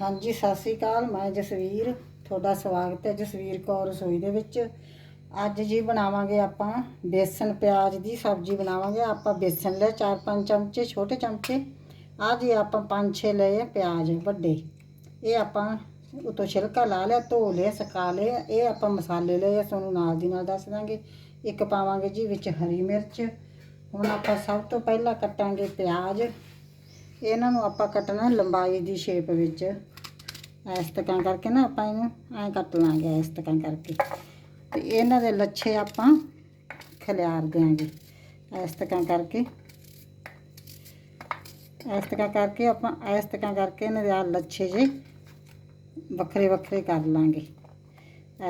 ਹਾਂਜੀ, ਸਤਿ ਸ੍ਰੀ ਅਕਾਲ, ਮੈਂ ਜਸਵੀਰ, ਤੁਹਾਡਾ ਸਵਾਗਤ ਹੈ ਜਸਵੀਰ ਕੌਰ ਰਸੋਈ ਦੇ ਵਿੱਚ। ਅੱਜ ਜੀ ਬਣਾਵਾਂਗੇ ਆਪਾਂ ਬੇਸਨ ਪਿਆਜ਼ ਦੀ ਸਬਜ਼ੀ ਬਣਾਵਾਂਗੇ। ਆਪਾਂ ਬੇਸਨ ਲਿਆ 4-5 ਚਮਚੇ, ਛੋਟੇ ਚਮਚੇ। ਆ ਜੀ ਆਪਾਂ 5-6 ਲਏ ਆ ਪਿਆਜ਼ ਵੱਡੇ। ਇਹ ਆਪਾਂ ਉਤੋਂ ਛਿਲਕਾ ਲਾ ਲਿਆ, ਧੋ ਲਿਆ, ਸੁਕਾ ਲਿਆ। ਇਹ ਆਪਾਂ ਮਸਾਲੇ ਲਏ ਆ ਤੁਹਾਨੂੰ ਨਾਲ ਦੀ ਨਾਲ ਦੱਸ ਦਾਂਗੇ। ਇੱਕ ਪਾਵਾਂਗੇ ਜੀ ਵਿੱਚ ਹਰੀ ਮਿਰਚ। ਹੁਣ ਆਪਾਂ ਸਭ ਤੋਂ ਪਹਿਲਾਂ ਕੱਟਾਂਗੇ ਪਿਆਜ਼। ਇਹਨਾਂ ਨੂੰ ਆਪਾਂ ਕੱਟਣਾ ਲੰਬਾਈ ਦੀ ਸ਼ੇਪ ਵਿੱਚ। ਇਸ ਤਰ੍ਹਾਂ ਕਰਕੇ ਨਾ ਆਪਾਂ ਇਹਨੂੰ ਐਂ ਕੱਟ ਲਾਂਗੇ ਇਸ ਤਰ੍ਹਾਂ ਕਰਕੇ। ਤੇ ਇਹਨਾਂ ਦੇ ਲੱਛੇ ਆਪਾਂ ਖਿਲਾਰ ਦਿਆਂਗੇ। ਇਸ ਤਰ੍ਹਾਂ ਕਰਕੇ। ਇਸ ਤਰ੍ਹਾਂ ਕਰਕੇ ਆਪਾਂ ਇਸ ਤਰ੍ਹਾਂ ਕਰਕੇ ਇਹਨਾਂ ਦੇ ਆ ਲੱਛੇ ਜੇ ਵੱਖਰੇ ਵੱਖਰੇ ਕਰ ਲਾਂਗੇ।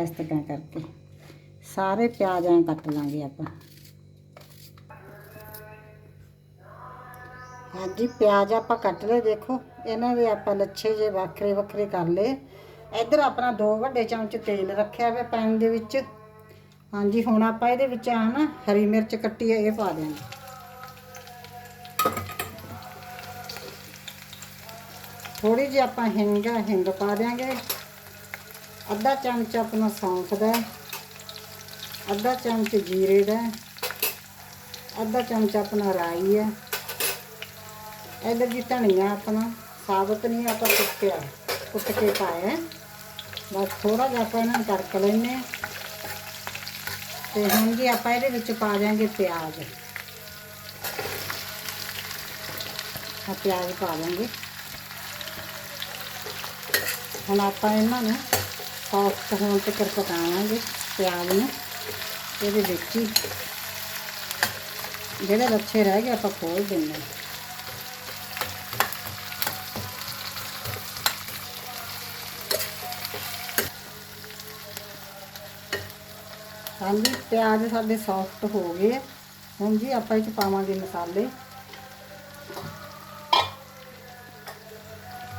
ਇਸ ਤਰ੍ਹਾਂ ਕਰਕੇ। ਸਾਰੇ ਪਿਆਜ਼ ਐਂ ਕੱਟ ਲਾਂਗੇ ਆਪਾਂ। ਹਾਂਜੀ ਪਿਆਜ਼ ਆਪਾਂ ਕੱਟ ਲਏ ਦੇਖੋ। ਇਹਨਾਂ ਦੇ ਆਪਾਂ ਲੱਛੇ ਜੇ ਵੱਖਰੇ ਵੱਖਰੇ ਕਰ ਲਏ। ਇੱਧਰ ਆਪਣਾ ਦੋ ਵੱਡੇ ਚਮਚ ਤੇਲ ਰੱਖਿਆ ਹੋਇਆ ਪੈਨ ਦੇ ਵਿੱਚ। ਹਾਂਜੀ ਹੁਣ ਆਪਾਂ ਇਹਦੇ ਵਿੱਚ ਆ ਨਾ ਹਰੀ ਮਿਰਚ ਕੱਟੀ ਹੈ ਇਹ ਪਾ ਦਿਆਂਗੇ। ਥੋੜੀ ਜਿਹੀ ਆਪਾਂ ਹਿੰਗ ਆ, ਹਿੰਗ ਪਾ ਦਿਆਂਗੇ। ਅੱਧਾ ਚਮਚ ਆਪਣਾ ਸੌਂਫ ਦਾ ਅੱਧਾ ਚਮਚ ਜੀਰੇ ਦਾ ਅੱਧਾ ਚਮਚ ਆਪਣਾ ਰਾਈ ਹੈ। ਇਧਰ ਜੀ ਧਨੀਆ ਆਪਣਾ, ਸਾਬਤ ਨਹੀਂ ਆਪਾਂ ਕੁੱਟਿਆ, ਕੁੱਟ ਕੇ ਪਾਇਆ। ਬਸ ਥੋੜਾ ਜਿਹਾ ਆਪਾਂ ਇਹਨਾਂ ਨੂੰ ਤੜਕ ਲੈਨੇ ਹਾਂ। ਤੇ ਹੁਣ ਜੀ ਆਪਾਂ ਇਹਦੇ ਵਿੱਚ ਪਾ ਦਿਆਂਗੇ ਪਿਆਜ਼। ਆ ਪਿਆਜ਼ ਪਾ ਦਾਂਗੇ ਹੁਣ ਆਪਾਂ ਇਹਨਾਂ ਨੂੰ ਸੌਫਟ ਹੋਣ ਤੱਕ ਪਕਾਵਾਂਗੇ ਪਿਆਜ਼ ਨੂੰ। ਇਹਦੇ ਵਿੱਚ ਹੀ। ਜਿਹੜੇ ਲੱਛੇ ਰਹਿ ਗਏ ਆਪਾਂ ਖੋਲ ਦਿੰਦੇ ਹਾਂ। ਹਾਂਜੀ, ਪਿਆਜ਼ ਸਾਡੇ ਸੌਫਟ ਹੋ ਗਏ। ਹੁਣ ਜੀ ਆਪਾਂ ਇਹ ਚ ਪਾਵਾਂਗੇ ਮਸਾਲੇ।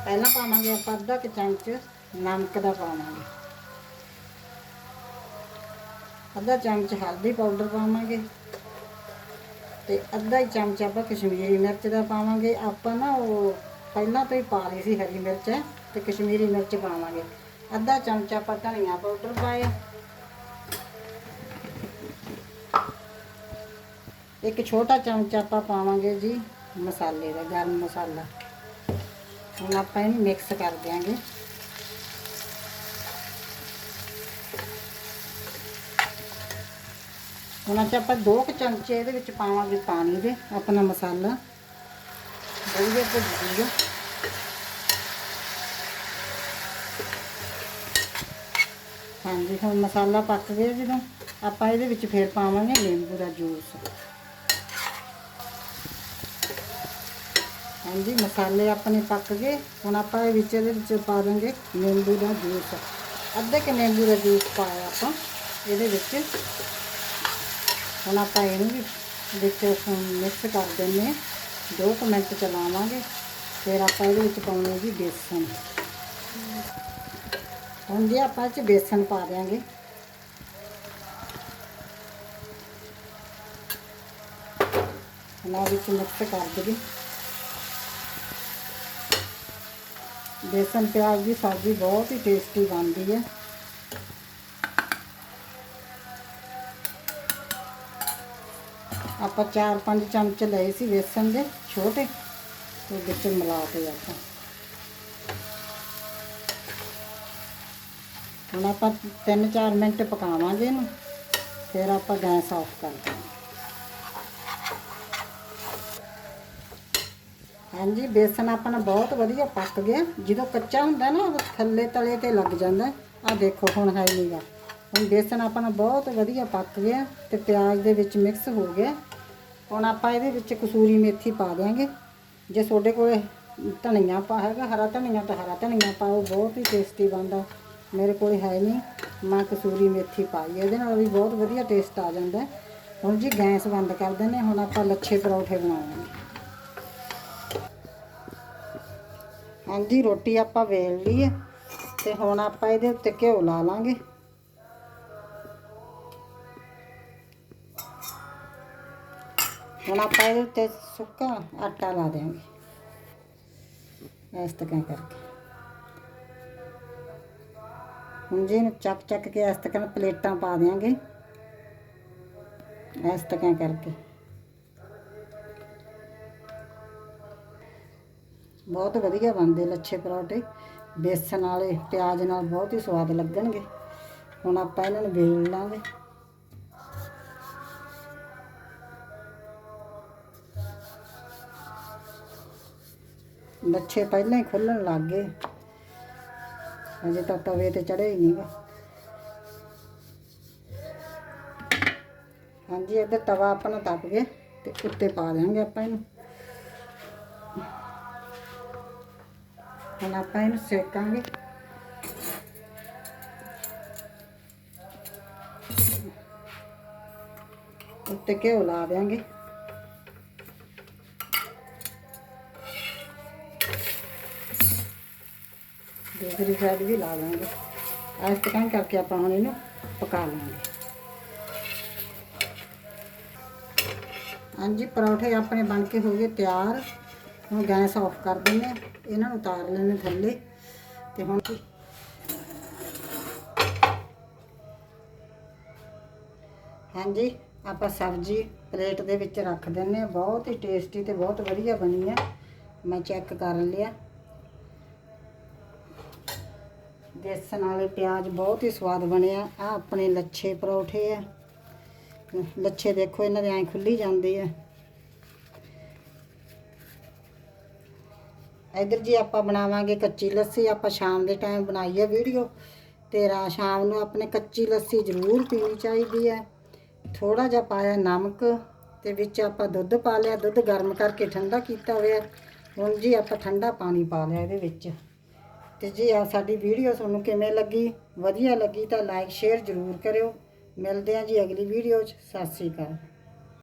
ਪਹਿਲਾਂ ਪਾਵਾਂਗੇ ਆਪਾਂ ਅੱਧਾ ਕੁ ਚਮਚ ਨਮਕ ਦਾ ਪਾਵਾਂਗੇ। ਅੱਧਾ ਚਮਚ ਹਲਦੀ ਪਾਊਡਰ ਪਾਵਾਂਗੇ ਤੇ ਅੱਧਾ ਹੀ ਚਮਚ ਆਪਾਂ ਕਸ਼ਮੀਰੀ ਮਿਰਚ ਦਾ ਪਾਵਾਂਗੇ। ਆਪਾਂ ਨਾ ਉਹ ਪਹਿਲਾਂ ਤੋਂ ਹੀ ਪਾ ਲਈ ਸੀ ਹਰੀ ਮਿਰਚ ਤੇ ਕਸ਼ਮੀਰੀ ਮਿਰਚ ਪਾਵਾਂਗੇ। ਅੱਧਾ ਚਮਚ ਆਪਾਂ ਧਨੀਆ ਪਾਊਡਰ ਪਾਇਆ। ਇੱਕ ਛੋਟਾ ਚਮਚਾ ਆਪਾਂ ਪਾਵਾਂਗੇ ਜੀ ਮਸਾਲੇ ਦਾ, ਗਰਮ ਮਸਾਲਾ। ਹੁਣ ਆਪਾਂ ਇਹਨੂੰ ਮਿਕਸ ਕਰ ਦਿਆਂਗੇ। ਹੁਣ ਅੱਜ ਆਪਾਂ ਦੋ ਕੁ ਚਮਚੇ ਇਹਦੇ ਵਿੱਚ ਪਾਵਾਂਗੇ ਪਾਣੀ ਦੇ, ਆਪਣਾ ਮਸਾਲਾ। ਵਧੀਆ ਭੁੱਜ ਜੂਗਾ ਹਾਂਜੀ, ਹੁਣ ਮਸਾਲਾ ਪੱਕ ਗਿਆ ਜਦੋਂ। ਆਪਾਂ ਇਹਦੇ ਵਿੱਚ ਫੇਰ ਪਾਵਾਂਗੇ ਨਿੰਬੂ ਦਾ ਜੂਸ। ਹਾਂਜੀ, ਮਸਾਲੇ ਆਪਣੇ ਪੱਕ ਗਏ। ਹੁਣ ਆਪਾਂ ਇਹ ਵਿੱਚ ਇਹਦੇ ਵਿੱਚ ਪਾ ਦਾਂਗੇ ਨਿੰਬੂ ਦਾ ਜੂਸ। ਅੱਧੇ ਕਿ ਨਿੰਬੂ ਦਾ ਜੂਸ ਪਾਇਆ ਆਪਾਂ ਇਹਦੇ ਵਿੱਚ। ਹੁਣ ਆਪਾਂ ਇਹਨੂੰ ਵੀ ਵਿੱਚ ਮਿਕਸ ਕਰ ਦਿੰਨੇ ਹਾਂ। ਦੋ ਕੁ ਮਿੰਟ ਚਲਾਵਾਂਗੇ। ਫਿਰ ਆਪਾਂ ਇਹਦੇ ਵਿੱਚ ਪਾਉਣੇ ਜੀ ਬੇਸਨ। ਹੁਣ ਜੀ ਆਪਾਂ ਇਹ 'ਚ ਬੇਸਨ ਪਾ ਦਿਆਂਗੇ। ਇਹਨਾਂ ਵਿੱਚ ਮਿਕਸ ਕਰ ਦੇਗੇ ਬੇਸਨ ਪਿਆਜ਼ ਦੀ ਸਬਜ਼ੀ ਬਹੁਤ ਹੀ ਟੇਸਟੀ ਬਣਦੀ ਹੈ। ਆਪਾਂ 4-5 ਚਮਚ ਲਏ ਸੀ ਬੇਸਨ ਦੇ, ਛੋਟੇ, ਤੇ ਵਿੱਚ ਮਿਲਾ ਕੇ ਆਪਾਂ। ਹੁਣ ਆਪਾਂ 3-4 ਮਿੰਟ ਪਕਾਵਾਂਗੇ ਇਹਨੂੰ, ਫਿਰ ਆਪਾਂ ਗੈਸ ਆਫ ਕਰ ਦਾਂਗੇ ਹਾਂਜੀ, ਬੇਸਨ ਆਪਣਾ ਬਹੁਤ ਵਧੀਆ ਪੱਕ ਗਿਆ। ਜਦੋਂ ਕੱਚਾ ਹੁੰਦਾ ਨਾ, ਉਹ ਥੱਲੇ ਤਲੇ ਤੇ ਲੱਗ ਜਾਂਦਾ। ਆ ਦੇਖੋ, ਹੁਣ ਹੈ ਨਹੀਂਗਾ ਹੁਣ ਬੇਸਨ ਆਪਣਾ ਬਹੁਤ ਵਧੀਆ ਪੱਕ ਗਿਆ ਤੇ ਪਿਆਜ਼ ਦੇ ਵਿੱਚ ਮਿਕਸ ਹੋ ਗਿਆ। ਹੁਣ ਆਪਾਂ ਇਹਦੇ ਵਿੱਚ ਕਸੂਰੀ ਮੇਥੀ ਪਾ ਦਿਆਂਗੇ। ਜੇ ਤੁਹਾਡੇ ਕੋਲ ਧਨੀਆ ਪਾ ਹੈਗਾ, ਹਰਾ ਧਨੀਆ ਤਾਂ ਹਰਾ ਧਨੀਆ ਪਾਓ, ਬਹੁਤ ਹੀ ਟੇਸਟੀ ਬਣਦਾ। ਮੇਰੇ ਕੋਲ ਹੈ ਨਹੀਂ ਮੈਂ ਕਸੂਰੀ ਮੇਥੀ ਪਾਈ ਇਹਦੇ ਨਾਲ ਵੀ ਬਹੁਤ ਵਧੀਆ ਟੇਸਟ ਆ ਜਾਂਦਾ। ਹੁਣ ਜੀ ਗੈਸ ਬੰਦ ਕਰ ਦਿੰਦੇ ਹੁਣ ਆਪਾਂ ਲੱਛੇ ਪਰੌਠੇ ਬਣਾਵਾਂਗੇ ਹਾਂਜੀ, ਰੋਟੀ ਆਪਾਂ ਵੇਲ ਲਈ ਹੈ ਤੇ ਹੁਣ ਆਪਾਂ ਇਹਦੇ ਉੱਤੇ ਘਿਓ ਲਾ ਲਾਂਗੇ। ਹੁਣ ਆਪਾਂ ਇਹਦੇ ਉੱਤੇ ਸੁੱਕਾ ਆਟਾ ਲਾ ਦਿਆਂਗੇ। ਇਸ ਤਰ੍ਹਾਂ ਕਰਕੇ। ਹੁਣ ਜੀ ਇਹਨੂੰ ਚੱਕ ਚੱਕ ਕੇ ਇਸ ਤਰ੍ਹਾਂ ਪਲੇਟਾਂ ਪਾ ਦਿਆਂਗੇ। ਇਸ ਤਰ੍ਹਾਂ ਕਰਕੇ। ਬਹੁਤ ਵਧੀਆ ਬਣਦੇ ਲੱਛੇ ਪਰੌਂਠੇ। ਬੇਸਣ ਵਾਲੇ, ਪਿਆਜ਼ ਨਾਲ ਬਹੁਤ ਹੀ ਸਵਾਦ ਲੱਗਣਗੇ। ਹੁਣ ਆਪਾਂ ਇਹਨਾਂ ਨੂੰ ਵੇਲ ਲਾਂਗੇ। ਲੱਛੇ ਪਹਿਲਾਂ ਹੀ ਖੁੱਲਣ ਲੱਗ ਗਏ। ਅਜੇ ਤਾਂ ਤਵੇ ਤੇ ਚੜੇ ਹੀ ਨਹੀਂਗਾ। ਹਾਂਜੀ, ਇੱਧਰ ਤਵਾ ਆਪਣਾ ਤਪ ਗਿਆ ਤੇ ਉੱਤੇ ਪਾ ਦਿਆਂਗੇ ਆਪਾਂ ਇਹਨੂੰ। ਹੁਣ ਆਪਾਂ ਇਹਨੂੰ ਸੇਕਾਂਗੇ। ਉੱਤੇ ਘਿਓ ਲਾ ਦਿਆਂਗੇ। ਦੂਸਰੀ ਸਾਈਡ ਵੀ ਲਾ ਲਾਂਗੇ ਇਸ ਤਰ੍ਹਾਂ ਕਰਕੇ ਆਪਾਂ ਹੁਣ ਇਹਨੂੰ ਪਕਾ ਲਾਂਗੇ। ਹਾਂਜੀ, ਪਰੌਠੇ ਆਪਣੇ ਬਣ ਕੇ ਹੋ ਗਏ ਤਿਆਰ। ਹੁਣ ਗੈਸ ਆਫ ਕਰ ਦਿੰਦੇ ਹਾਂ। ਇਹਨਾਂ ਨੂੰ ਉਤਾਰ ਲੈਣੇ ਥੱਲੇ। ਤੇ ਹੁਣ ਹਾਂਜੀ, ਆਪਾਂ ਸਬਜ਼ੀ ਪਲੇਟ ਦੇ ਵਿੱਚ ਰੱਖ ਦਿੰਨੇ ਆ ਬਹੁਤ ਹੀ ਟੇਸਟੀ ਤੇ ਬਹੁਤ ਵਧੀਆ ਬਣੀ ਆ। ਮੈਂ ਚੈੱਕ ਕਰ ਲਿਆ। ਦੇਸਣ ਵਾਲੇ ਪਿਆਜ਼ ਬਹੁਤ ਹੀ ਸਵਾਦ ਬਣਿਆ ਆ। ਆਪਣੇ ਲੱਛੇ ਪਰੌਠੇ ਆ। ਲੱਛੇ ਦੇਖੋ, ਇਹਨਾਂ ਦੇ ਐਂ ਖੁੱਲੀ ਜਾਂਦੇ ਆ। ਇਧਰ ਜੀ ਆਪਾਂ ਬਣਾਵਾਂਗੇ ਕੱਚੀ ਲੱਸੀ, ਆਪਾਂ ਸ਼ਾਮ ਦੇ ਟਾਈਮ ਬਣਾਈ ਹੈ ਵੀਡੀਓ ਤੇ ਰਾ, ਸ਼ਾਮ ਨੂੰ ਆਪਣੇ ਕੱਚੀ ਲੱਸੀ ਜ਼ਰੂਰ ਪੀਣੀ ਚਾਹੀਦੀ ਹੈ। ਥੋੜਾ ਜਿਹਾ ਪਾਇਆ ਨਮਕ ਤੇ ਵਿੱਚ ਆਪਾਂ ਦੁੱਧ ਪਾ ਲਿਆ, ਦੁੱਧ ਗਰਮ ਕਰਕੇ ਠੰਡਾ ਕੀਤਾ ਹੋਇਆ। ਹੁਣ ਜੀ ਆਪਾਂ ਠੰਡਾ ਪਾਣੀ ਪਾ ਲਿਆ ਇਹਦੇ ਵਿੱਚ। ਤੇ ਜੀ ਆ ਸਾਡੀ ਵੀਡੀਓ ਤੁਹਾਨੂੰ ਕਿਵੇਂ ਲੱਗੀ? ਵਧੀਆ ਲੱਗੀ ਤਾਂ ਲਾਈਕ ਸ਼ੇਅਰ ਜ਼ਰੂਰ ਕਰਿਓ। ਮਿਲਦੇ ਹਾਂ ਜੀ ਅਗਲੀ ਵੀਡੀਓ 'ਚ। ਸਤਿ ਸ੍ਰੀ ਅਕਾਲ।